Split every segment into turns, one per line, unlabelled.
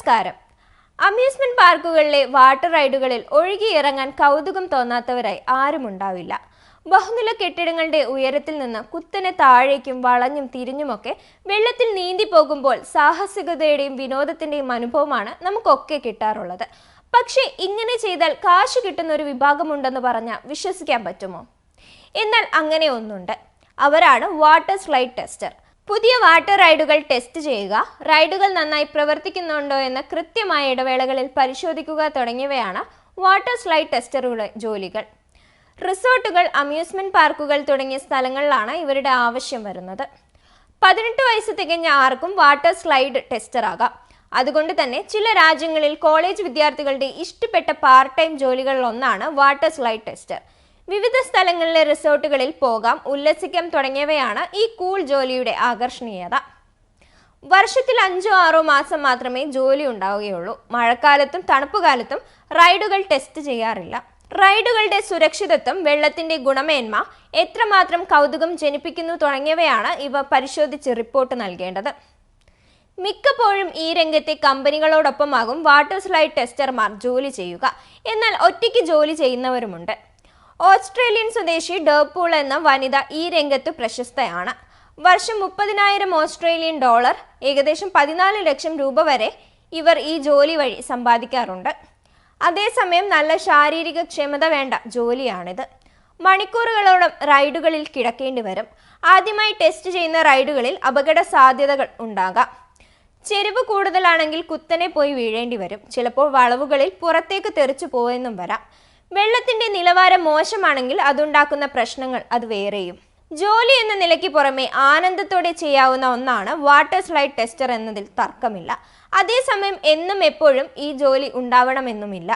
നമസ്കാരം. Amusement പാർക്കുകളിലെ water റൈഡുകളിൽ ഒഴുകിയിറങ്ങാൻ കൗതുകം തോന്നാത്തവരായി ആരും ഉണ്ടാവില്ല. ബഹുനില കെട്ടിടങ്ങളുടെ ഉയരത്തിൽ നിന്ന് കുത്തനെ താഴേക്കും വളഞ്ഞും തിരിഞ്ഞുമൊക്കെ വെള്ളത്തിൽ നീന്തി പോകുമ്പോൾ സാഹസികതയുടെയും വിനോദത്തിന്റെയും അനുഭവമാണ് നമുക്കൊക്കെ കിട്ടാറുള്ളത്. പക്ഷേ ഇങ്ങനെ ചെയ്താൽ കാശ് കിട്ടുന്ന ഒരു വിഭാഗമുണ്ടെന്ന് പറഞ്ഞാൽ വിശ്വസിക്കാൻ പറ്റുമോ? എന്നാൽ അങ്ങനെ ഒന്നുണ്ട്. അവരാണ് വാട്ടർ സ്ലൈഡ് ടെസ്റ്റർ. പുതിയ വാട്ടർ റൈഡുകൾ ടെസ്റ്റ് ചെയ്യുക റൈഡുകൾ നന്നായി പ്രവർത്തിക്കുന്നുണ്ടോ എന്ന് കൃത്യമായ ഇടവേളകളിൽ പരിശോധിക്കുക തുടങ്ങിയവയാണ് വാട്ടർ സ്ലൈഡ് ടെസ്റ്ററുകളുടെ ജോലികൾ. റിസോർട്ടുകൾ അമ്യൂസ്മെന്റ് പാർക്കുകൾ തുടങ്ങിയ സ്ഥലങ്ങളിലാണ് ഇവരുടെ ആവശ്യം വരുന്നത്. പതിനെട്ട് വയസ്സ് തികഞ്ഞ ആർക്കും വാട്ടർ സ്ലൈഡ് ടെസ്റ്റർ ആകാം അതുകൊണ്ട് തന്നെ ചില രാജ്യങ്ങളിൽ കോളേജ് വിദ്യാർത്ഥികളുടെ ഇഷ്ടപ്പെട്ട പാർട്ട് ടൈം ജോലികളിൽ ഒന്നാണ് വാട്ടർ സ്ലൈഡ് ടെസ്റ്റർ. വിവിധ സ്ഥലങ്ങളിലെ റിസോർട്ടുകളിൽ പോകാം ഉല്ലസിക്കാം തുടങ്ങിയവയാണ് ഈ കൂൾ ജോലിയുടെ ആകർഷണീയത. വർഷത്തിൽ അഞ്ചോ ആറോ മാസം മാത്രമേ ജോലി ഉണ്ടാവുകയുള്ളൂ. മഴക്കാലത്തും തണുപ്പുകാലത്തും റൈഡുകൾ ടെസ്റ്റ് ചെയ്യാറില്ല. റൈഡുകളുടെ സുരക്ഷിതത്വം വെള്ളത്തിന്റെ ഗുണമേന്മ എത്രമാത്രം കൗതുകം ജനിപ്പിക്കുന്നു തുടങ്ങിയവയാണ് ഇവ പരിശോധിച്ച് റിപ്പോർട്ട് നൽകേണ്ടത്. മിക്കപ്പോഴും ഈ രംഗത്തെ കമ്പനികളോടൊപ്പമാകും വാട്ടർ സ്ലൈഡ് ടെസ്റ്റർമാർ ജോലി ചെയ്യുക. എന്നാൽ ഒറ്റയ്ക്ക് ജോലി ചെയ്യുന്നവരുമുണ്ട്. ഓസ്ട്രേലിയൻ സ്വദേശി ഡേർപൂൾ എന്ന വനിത ഈ രംഗത്ത് പ്രശസ്തയാണ്. വർഷം മുപ്പതിനായിരം ഓസ്ട്രേലിയൻ ഡോളർ ഏകദേശം പതിനാല് ലക്ഷം രൂപ വരെ ഇവർ ഈ ജോലി വഴി സമ്പാദിക്കാറുണ്ട്. അതേസമയം നല്ല ശാരീരിക ക്ഷമത വേണ്ട ജോലിയാണിത്. മണിക്കൂറുകളോളം റൈഡുകളിൽ കിടക്കേണ്ടി വരും. ആദ്യമായി ടെസ്റ്റ് ചെയ്യുന്ന റൈഡുകളിൽ അപകട സാധ്യതകൾ ഉണ്ടാകാം. ചെരിവ് കൂടുതലാണെങ്കിൽ കുത്തനെ പോയി വീഴേണ്ടി വരും. ചിലപ്പോൾ വളവുകളിൽ പുറത്തേക്ക് തെറിച്ചു പോയെന്നും വരാം. വെള്ളത്തിന്റെ നിലവാരം മോശമാണെങ്കിൽ അതുണ്ടാക്കുന്ന പ്രശ്നങ്ങൾ അത് വേറെയും. ജോലി എന്ന നിലയ്ക്ക് പുറമെ ആനന്ദത്തോടെ ചെയ്യാവുന്ന ഒന്നാണ് വാട്ടർ സ്ലൈഡ് ടെസ്റ്റർ എന്നതിൽ തർക്കമില്ല. അതേസമയം എന്നും എപ്പോഴും ഈ ജോലി ഉണ്ടാവണമെന്നുമില്ല.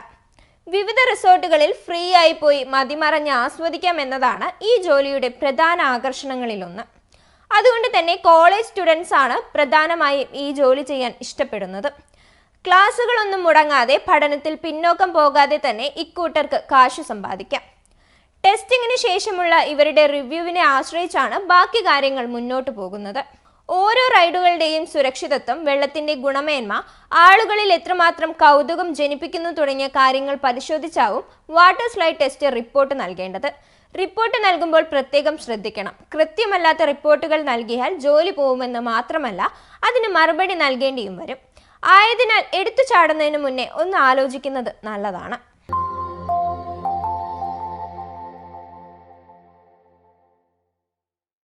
വിവിധ റിസോർട്ടുകളിൽ ഫ്രീ ആയി പോയി മതിമറഞ്ഞ് ആസ്വദിക്കാം എന്നതാണ് ഈ ജോലിയുടെ പ്രധാന ആകർഷണങ്ങളിലൊന്ന്. അതുകൊണ്ട് തന്നെ കോളേജ് സ്റ്റുഡൻസ് ആണ് പ്രധാനമായും ഈ ജോലി ചെയ്യാൻ ഇഷ്ടപ്പെടുന്നത്. ക്ലാസ്സുകളൊന്നും മുടങ്ങാതെ പഠനത്തിൽ പിന്നോക്കം പോകാതെ തന്നെ ഇക്കൂട്ടർക്ക് കാശ് സമ്പാദിക്കാം. ടെസ്റ്റിങ്ങിന് ശേഷമുള്ള ഇവരുടെ റിവ്യൂവിനെ ആശ്രയിച്ചാണ് ബാക്കി കാര്യങ്ങൾ മുന്നോട്ട് പോകുന്നത്. ഓരോ റൈഡുകളുടെയും സുരക്ഷിതത്വം വെള്ളത്തിന്റെ ഗുണമേന്മ ആളുകളിൽ എത്രമാത്രം കൗതുകം ജനിപ്പിക്കുന്നു തുടങ്ങിയ കാര്യങ്ങൾ പരിശോധിച്ചാവും വാട്ടർ സ്ലൈഡ് ടെസ്റ്റ് റിപ്പോർട്ട് നൽകേണ്ടത്. റിപ്പോർട്ട് നൽകുമ്പോൾ പ്രത്യേകം ശ്രദ്ധിക്കണം. കൃത്യമല്ലാത്ത റിപ്പോർട്ടുകൾ നൽകിയാൽ ജോലി പോകുമെന്ന് മാത്രമല്ല അതിന് മറുപടി നൽകേണ്ടിയും വരും. ആയതിനാൽ എടുത്തു ചാടുന്നതിന് മുന്നേ ഒന്ന് ആലോചിക്കുന്നത് നല്ലതാണ്.